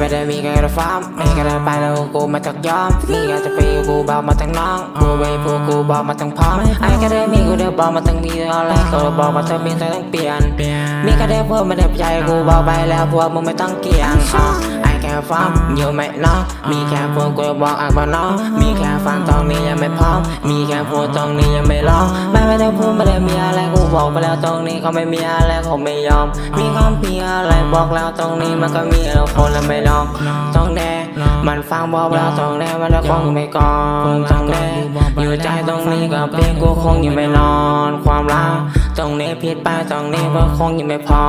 ไม่ได้มีใครระฟ้าไม่แค่ได้ไปแล้วกูมาจากยอมมีใครจะไปกูบอกมาทั้งน้องกูไปพวกกูบอกมาทั้งพร้อมไอ้ก็ได้มีกูได้บอกมาทั้งมีอะไรก็บอกมาทั้งมีแต่ต้องเปลี่ยนมีใครได้พวกไม่ได้ใจกูบอกไปแล้วพวกมึงไม่ต้องเกี่ยง อะไอ้แค่ฟังอยู่ไหมน้องมีแค่พวกกูบอกอะบอกน้องมีแค่ฟังตรงนี้ยังไม่พร้อมมีแค่พูดตรงนี้ยังไม่ลองไม่ไม่ได้พูดไม่ได้มีอะไรกูบอกไปแล้วตรงนี้เขาไม่มีอะไรเขาไม่ยอม มีคำพียอะไรบอกแล้วตรงนี้มันก็มีแล้วคนละไม่ลองต้องแน่มันฟังบอกแล้วตรงแน่มันจะคงไม่ก่อนต้องแน่อยู่ใจตรงนี้กับเพียงกูคงยังไม่นอน ความรัก ตรงนี้ผิดไปตรงนี้ก็คงยังไม่พอ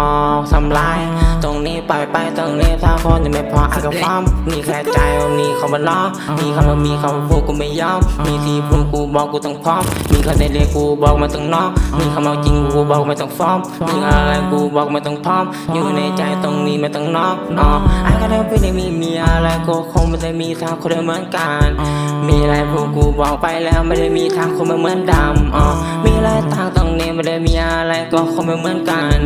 ทำลาย ตรงนี้ปล่อยไปตรงนี้ถ้าคนยังไม่พออาจจะฟ้ามมีแค่ใจมีคำว่าล้อมีคำว่ามีคำว่าพูดกูไม่ยอมมีที่พูดกูบอกกูต้องพร้อมมีคำได้เรียกกูบอกมาต้องนอกมีคำเอาจริงกูบอกไม่ต้องฟ้อมมีอะไรกูบอกไม่ต้องพร้อมอยู่ในใจตรงนี้ไม่ต้องนอกอ๋อไอ้ก็ได้ไม่ได้มีมีอะไรกูคงไม่ได้มีทางคนเดียวเหมือนกันมีอะไรพวกกูบอกไปแล้วไม่ได้มีทางคนม่เหมือนดำอ๋อมีอะไรต่างตรงนี้ไม่ได้มีอะไรก็คงไม่เหมือนกัน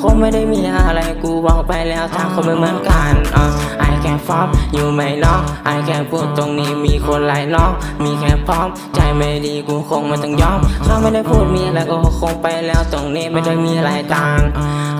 คงไม่ได้มีอะไรกูบอกไปแล้วทางคนไม่เหมือนกันอ๋อไอแค่ฟอมอยู่ไม่นอกไอแค่พูดตรงนี้มีคนหลายนอก มีแค่พร้อม ใจไม่ดีกูคงไม่ต้องยอมเขาไม่ได้พูดมีอะไรก็คงไปแล้วตรงนี้ไม่ได้มีอะไรต่าง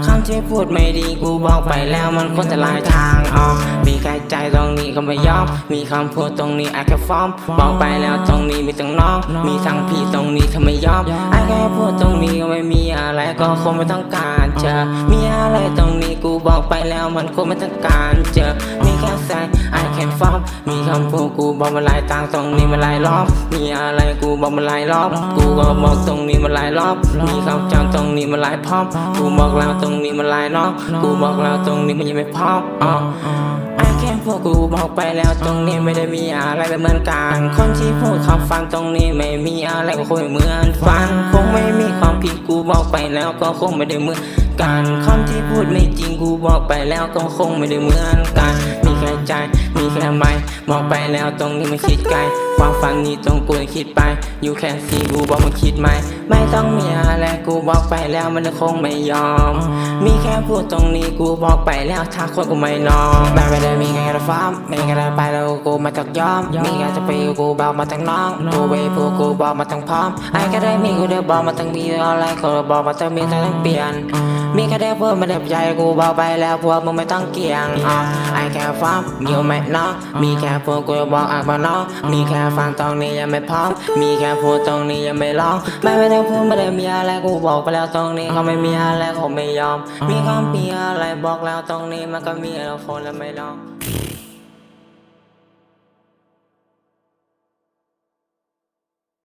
คำที่พูดไม่ดีกูบอกไปแล้วมันคนจะหลายทางอ๋อมีแค่ใจตรงนี้ก็ไม่ยอม มีคำพูดตรงนี้ไอ้แค่ฟ้อม บอกไปแล้วตรงนี้มีตั้งน้อง มีทั้งพี่ตรงนี้ทำไมยอมไอ้แค่พูดตรง ไม่มีอะไรก็คงไม่ต้องการเจอมีอะไรตรงนี้กูบอกไปแล้วมันคงไม่ต้องการเจอมีแค่ใจไอ้แค่ฟ้อมมีคำพูดกูบอกมาหลายต่างตรงนี้มาหลายรอบมีอะไรกูบอกมาหลายรอบ กูก็บอกตรงนี้มาหลายรอบ มีคำจำตรงนี้มาหลายพร้อมกูบอกแล้วตรงนี้มาหลายรอบกูบอกแล้วตรงนี้มันยังไม่พร้อมอ๋อไอ้แค่พวกกูบอกไปแล้วตรงนี้ไม่ได้มีอะไรเป็นเหมือนกันคนที่พูดคำฟังตรงนี้ไม่มีอะไรก็คงเหมือนฟันคงไม่มีความผิดกูบอกไปแล้วก็คงไม่ได้เหมือนกันคำที่พูดไม่จริงกูบอกไปแล้วก็คงไม่ได้เหมือนกันมี ค่ใจ มีแค่ไม่บอกไปแล้วตรงนี้มันคิดไกล ความฝันนี้ตรงกูคิดไป อยู่แค่สี่กูบอกมันคิดไหม ไม่ต้องมีอะไรกูบอกไปแล้วมันคงไม่ยอม มีแค่พูดตรงนี้กูบอกไปแล้วถ้าคนกูไม่นอนแบบไม่ได้มีแค่ระฟ้าไม่แค่ได้ไปแล้วกูมาจากยอม มีแค่จะไปกูบอกมาทั้งน้องกูไปพูดกูบอกมาทั้งพร้อมไอ้แค่ได้มีกูเดี๋ยวบอกมาทั้งมีอะไรก็บอกมาทั้งมีแต่ต้องเปลี่ยน มีแค่ได้พูดไม่ได้ใจกูบอกไปแล้วพวกมึงไม่ต้องเกี่ยงอะไอแค่ฟังอยู่ไหมเนาะมีแค่พูดกูบอกอะบานาะมีแค่ฟังตรงนี้ยังไม่พร้อม มีแค่พูดตรงนี้ยังไม่ร้อง ไม่ไม่ได้พูดไม่ได้มีอะไรกูบอกไปแล้วตรงนี้เขาไม่มีอะไรเขาไม่ยอม มีคำมีอะไรบอกแล้วตรงนี้มันก็มีแล้วคนละไม่ร้อง